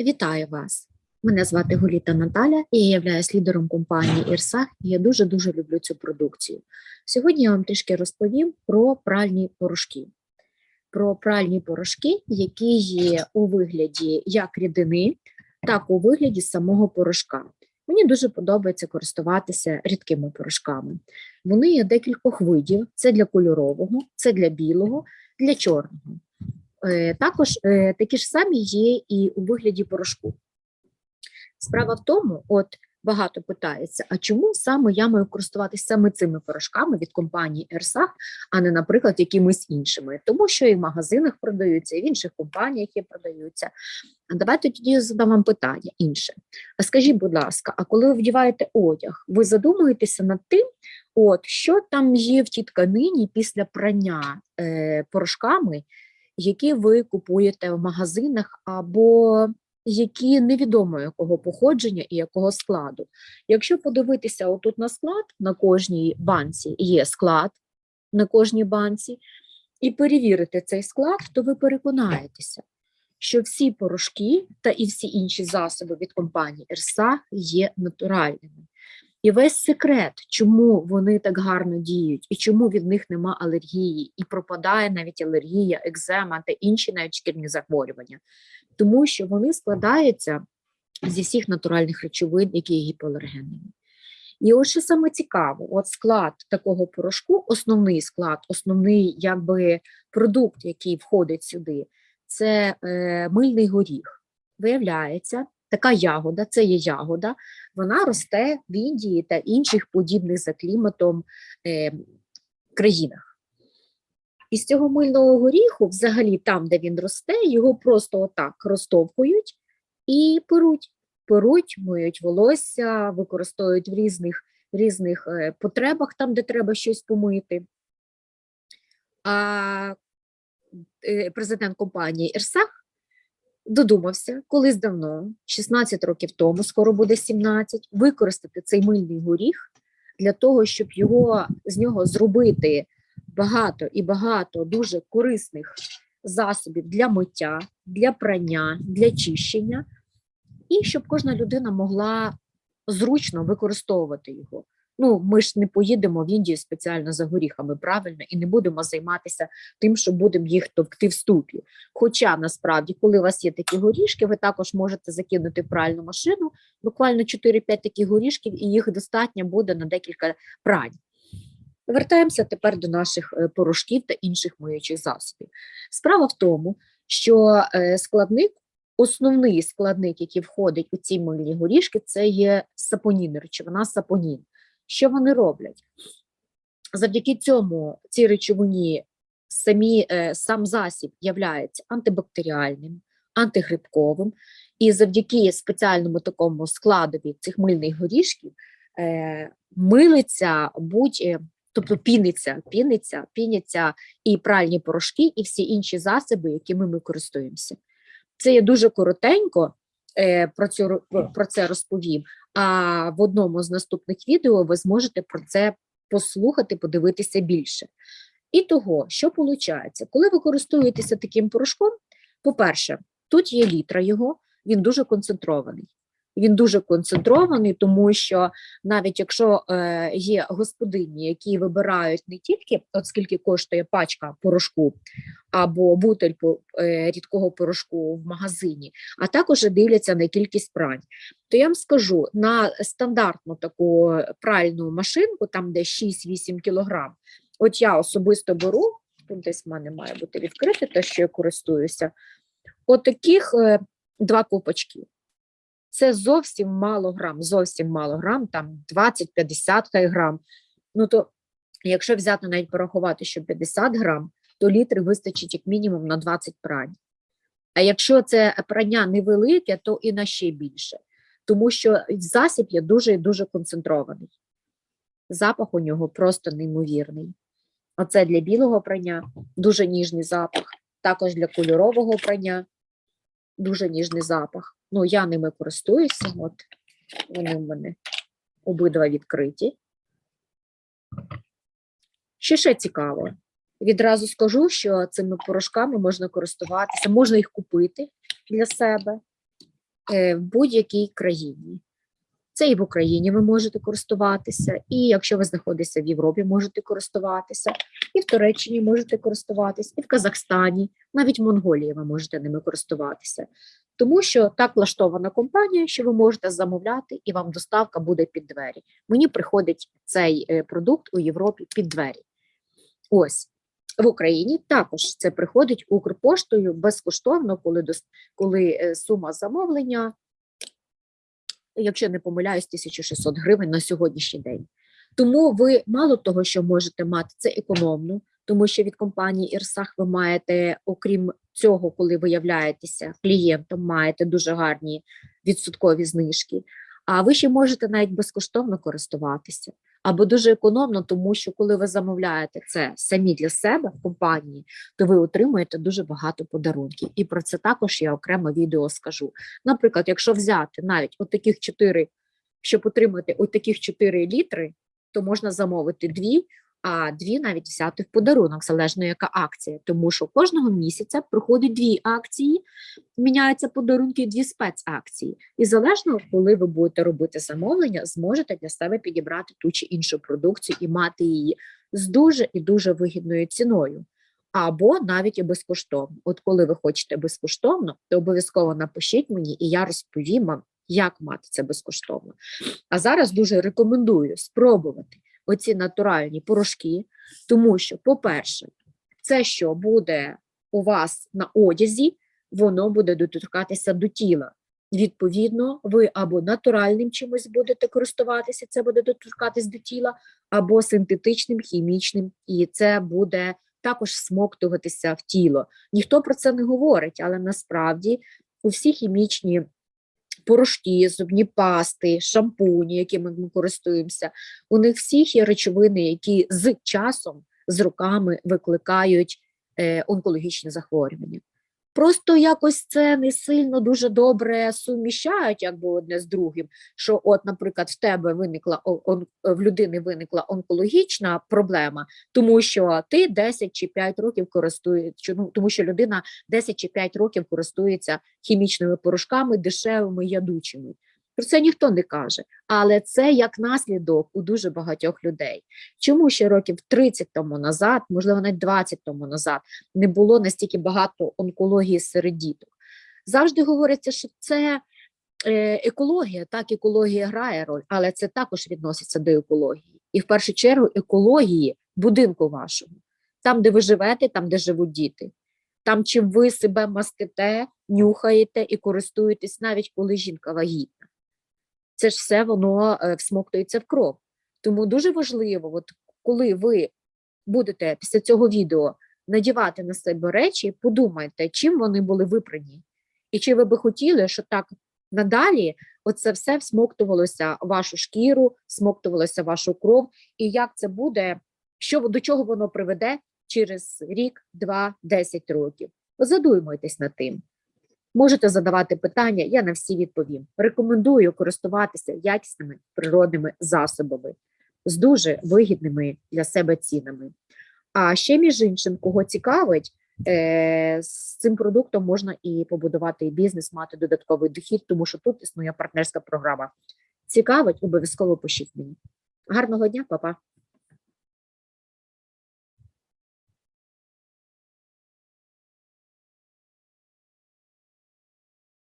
Вітаю вас! Мене звати Голіта Наталя, і я являюсь лідером компанії Ірсах, і я дуже-дуже люблю цю продукцію. Сьогодні я вам трішки розповім про пральні порошки. Про пральні порошки, які є у вигляді як рідини, так у вигляді самого порошка. Мені дуже подобається користуватися рідкими порошками. Вони є декількох видів: це для кольорового, це для білого, для чорного. Е, Також е, такі ж самі є і у вигляді порошку. Справа в тому, от багато питається, а чому саме я маю користуватися саме цими порошками від компанії Ерсах, а не, наприклад, якимись іншими? Тому що і в магазинах продаються, і в інших компаніях є продаються. Давайте тоді задам вам питання інше. А скажіть, будь ласка, а коли ви вдіваєте одяг, ви задумуєтеся над тим, от що там є в тій тканині після прання е, порошками, які ви купуєте в магазинах, або які невідомо якого походження і якого складу. Якщо подивитися отут на склад, на кожній банці є склад на кожній банці, і перевірити цей склад, то ви переконаєтеся, що всі порошки та і всі інші засоби від компанії Ерса є натуральними. І весь секрет, чому вони так гарно діють, і чому від них нема алергії, і пропадає навіть алергія, екзема та інші навіть шкірні захворювання, тому що вони складаються зі всіх натуральних речовин, які є гіпоалергенними. І от що саме цікаво, от склад такого порошку, основний склад, основний якби продукт, який входить сюди, це е, мильний горіх. Виявляється, така ягода, це є ягода, вона росте в Індії та інших подібних за кліматом е, країнах. Із цього мильного горіху, взагалі, там, де він росте, його просто отак розтовкують і перуть. Перуть, миють волосся, використовують в різних, різних е, потребах, там, де треба щось помити. А е, президент компанії Ерсах додумався колись давно, 16 років тому, скоро буде 17, використати цей мильний горіх для того, щоб його з нього зробити багато і багато дуже корисних засобів для миття, для прання, для чищення, і щоб кожна людина могла зручно використовувати його. Ну, ми ж не поїдемо в Індію спеціально за горіхами, правильно, і не будемо займатися тим, що будемо їх товкти в ступі. Хоча насправді, коли у вас є такі горішки, ви також можете закинути пральну машину, буквально 4-5 таких горішків, і їх достатньо буде на декілька прань. Вертаємося тепер до наших е, порошків та інших миючих засобів. Справа в тому, що е, складник, основний складник, який входить у ці мильні горішки, це є сапонін, речовина сапонін. Що вони роблять? Завдяки цьому цій речовині самі, е, сам засіб являється антибактеріальним, антигрибковим, і завдяки спеціальному такому складові цих мильних горішків е, милиться будь е, тобто піниться, піниться, піняться і пральні порошки, і всі інші засоби, якими ми користуємося. Це я дуже коротенько про, цю, ро- про це розповім, а в одному з наступних відео ви зможете про це послухати, подивитися більше. І того, що виходить, коли ви користуєтеся таким порошком, по-перше, тут є літра його, він дуже концентрований. Він дуже концентрований, тому що навіть якщо е, є господині, які вибирають не тільки от скільки коштує пачка порошку або бутель е, рідкого порошку в магазині, а також дивляться на кількість прань, то я вам скажу на стандартну таку пральну машинку, там де 6-8 кілограм, от я особисто беру, тут десь в мене має бути відкрите, те, що я користуюся, от таких е, два копачки. Це зовсім мало грам, зовсім мало грам, там 20-50 хай грам. Ну то, якщо взяти навіть порахувати, що 50 грам, то літри вистачить як мінімум на 20 прань. А якщо це прання невелике, то і на ще більше, тому що засіб є дуже і дуже концентрований. Запах у нього просто неймовірний. Оце для білого прання дуже ніжний запах, також для кольорового прання дуже ніжний запах. Ну, я ними користуюся, от вони в мене обидва відкриті. Що ще цікаво? Відразу скажу, що цими порошками можна користуватися, можна їх купити для себе. е, в будь-якій країні. Це і в Україні ви можете користуватися, і якщо ви знаходитеся в Європі, можете користуватися, і в Туреччині можете користуватися, і в Казахстані, навіть в Монголії ви можете ними користуватися. Тому що так влаштована компанія, що ви можете замовляти, і вам доставка буде під двері. Мені приходить цей е, продукт у Європі під двері. Ось в Україні також це приходить Укрпоштою безкоштовно, коли коли е, сума замовлення, якщо не помиляюсь, 1600 гривень на сьогоднішній день. Тому ви мало того, що можете мати це економно, тому що від компанії Ірсах ви маєте, окрім цього, коли ви являєтеся клієнтом, маєте дуже гарні відсоткові знижки. А ви ще можете навіть безкоштовно користуватися або дуже економно, тому що коли ви замовляєте це самі для себе в компанії, то ви отримуєте дуже багато подарунків. І про це також я окремо відео скажу. Наприклад, якщо взяти навіть отаких чотири, щоб отримати отаких 4 літри, то можна замовити дві, а дві навіть взяти в подарунок, залежно яка акція. Тому що кожного місяця проходить дві акції, міняються подарунки дві спецакції. І залежно, коли ви будете робити замовлення, зможете для себе підібрати ту чи іншу продукцію і мати її з дуже і дуже вигідною ціною. Або навіть і безкоштовно. От коли ви хочете безкоштовно, то обов'язково напишіть мені, і я розповім вам, як мати це безкоштовно. А зараз дуже рекомендую спробувати оці натуральні порошки, тому що, по-перше, це, що буде у вас на одязі, воно буде доторкатися до тіла. Відповідно, ви або натуральним чимось будете користуватися, це буде доторкатись до тіла, або синтетичним, хімічним, і це буде також смоктуватися в тіло. Ніхто про це не говорить, але насправді у всі хімічні порошки, зубні пасти, шампуні, якими ми користуємося, у них всіх є речовини, які з часом, з роками викликають е, онкологічні захворювання. Просто якось це не сильно дуже добре суміщають, якби одне з другим. Що, от, наприклад, в тебе виникла он- в людини виникла онкологічна проблема, тому що ти 10 чи 5 років користуєш ну тому що людина 10 чи 5 років користується хімічними порошками, дешевими, ядучими. Про це ніхто не каже, але це як наслідок у дуже багатьох людей. Чому ще років 30 тому назад, можливо, навіть 20 тому назад, не було настільки багато онкології серед діток? Завжди говориться, що це е, екологія, так, екологія грає роль, але це також відноситься до екології. І в першу чергу екології будинку вашого, там, де ви живете, там, де живуть діти. Там, чим ви себе мастите, нюхаєте і користуєтесь, навіть коли жінка вагітна це ж все воно е, всмоктується в кров. Тому дуже важливо, от коли ви будете після цього відео надівати на себе речі, подумайте, чим вони були випрані, і чи ви би хотіли, щоб так надалі оце все всмоктувалося в вашу шкіру, всмоктувалося в вашу кров, і як це буде, що до чого воно приведе через рік, два, десять років. Задумайтесь над тим. Можете задавати питання, я на всі відповім. Рекомендую користуватися якісними природними засобами з дуже вигідними для себе цінами. А ще, між іншим, кого цікавить, е, з цим продуктом можна і побудувати і бізнес, мати додатковий дохід, тому що тут існує партнерська програма. Цікавить, обов'язково пишіть мені. Гарного дня, па-па!